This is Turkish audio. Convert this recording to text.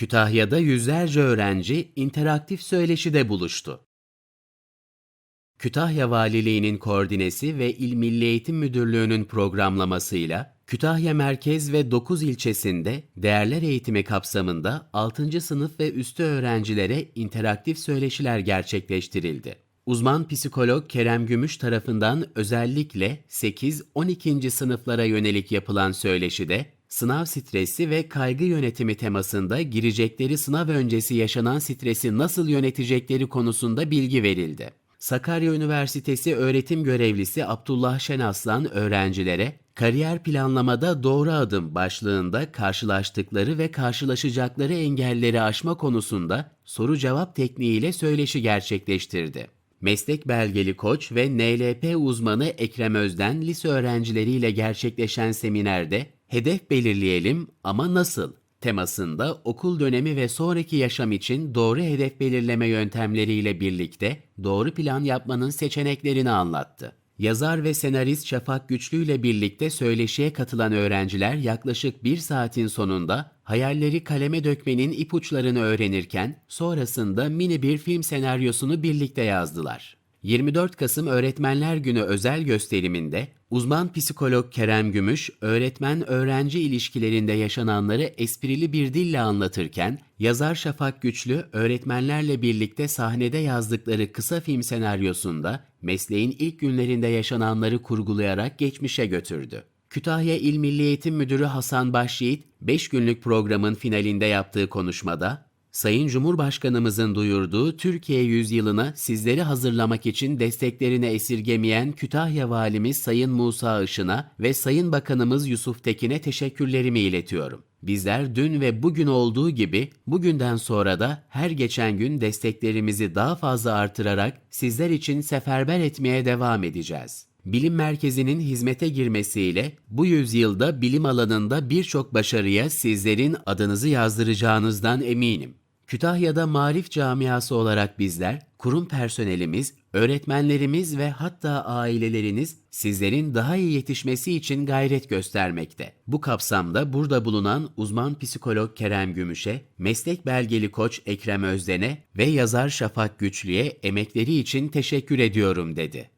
Kütahya'da yüzlerce öğrenci interaktif söyleşide buluştu. Kütahya Valiliği'nin koordinesi ve İl Milli Eğitim Müdürlüğü'nün programlamasıyla Kütahya Merkez ve 9 ilçesinde değerler eğitimi kapsamında 6. sınıf ve üstü öğrencilere interaktif söyleşiler gerçekleştirildi. Uzman psikolog Kerem Gümüş tarafından özellikle 8-12. sınıflara yönelik yapılan söyleşide sınav stresi ve kaygı yönetimi temasında girecekleri sınav öncesi yaşanan stresi nasıl yönetecekleri konusunda bilgi verildi. Sakarya Üniversitesi öğretim görevlisi Abdullah Şenaslan öğrencilere kariyer planlamada doğru adım başlığında karşılaştıkları ve karşılaşacakları engelleri aşma konusunda soru cevap tekniğiyle söyleşi gerçekleştirdi. Meslek belgeli koç ve NLP uzmanı Ekrem Özden lise öğrencileriyle gerçekleşen seminerde hedef belirleyelim ama nasıl temasında okul dönemi ve sonraki yaşam için doğru hedef belirleme yöntemleriyle birlikte doğru plan yapmanın seçeneklerini anlattı. Yazar ve senarist Şafak Güçlü ile birlikte söyleşiye katılan öğrenciler yaklaşık bir saatin sonunda hayalleri kaleme dökmenin ipuçlarını öğrenirken sonrasında mini bir film senaryosunu birlikte yazdılar. 24 Kasım Öğretmenler Günü özel gösteriminde uzman psikolog Kerem Gümüş, öğretmen-öğrenci ilişkilerinde yaşananları esprili bir dille anlatırken, yazar Şafak Güçlü, öğretmenlerle birlikte sahnede yazdıkları kısa film senaryosunda mesleğin ilk günlerinde yaşananları kurgulayarak geçmişe götürdü. Kütahya İl Milli Eğitim Müdürü Hasan Başyiğit, 5 günlük programın finalinde yaptığı konuşmada, Sayın Cumhurbaşkanımızın duyurduğu Türkiye yüzyılına sizleri hazırlamak için desteklerini esirgemeyen Kütahya Valimiz Sayın Musa Işın'a ve Sayın Bakanımız Yusuf Tekin'e teşekkürlerimi iletiyorum. Bizler dün ve bugün olduğu gibi bugünden sonra da her geçen gün desteklerimizi daha fazla artırarak sizler için seferber etmeye devam edeceğiz. Bilim Merkezi'nin hizmete girmesiyle bu yüzyılda bilim alanında birçok başarıya sizlerin adınızı yazdıracağınızdan eminim. Kütahya'da marif camiası olarak bizler, kurum personelimiz, öğretmenlerimiz ve hatta aileleriniz sizlerin daha iyi yetişmesi için gayret göstermekte. Bu kapsamda burada bulunan uzman psikolog Kerem Gümüş'e, meslek belgeli koç Ekrem Özden'e ve yazar Şafak Güçlü'ye emekleri için teşekkür ediyorum dedi.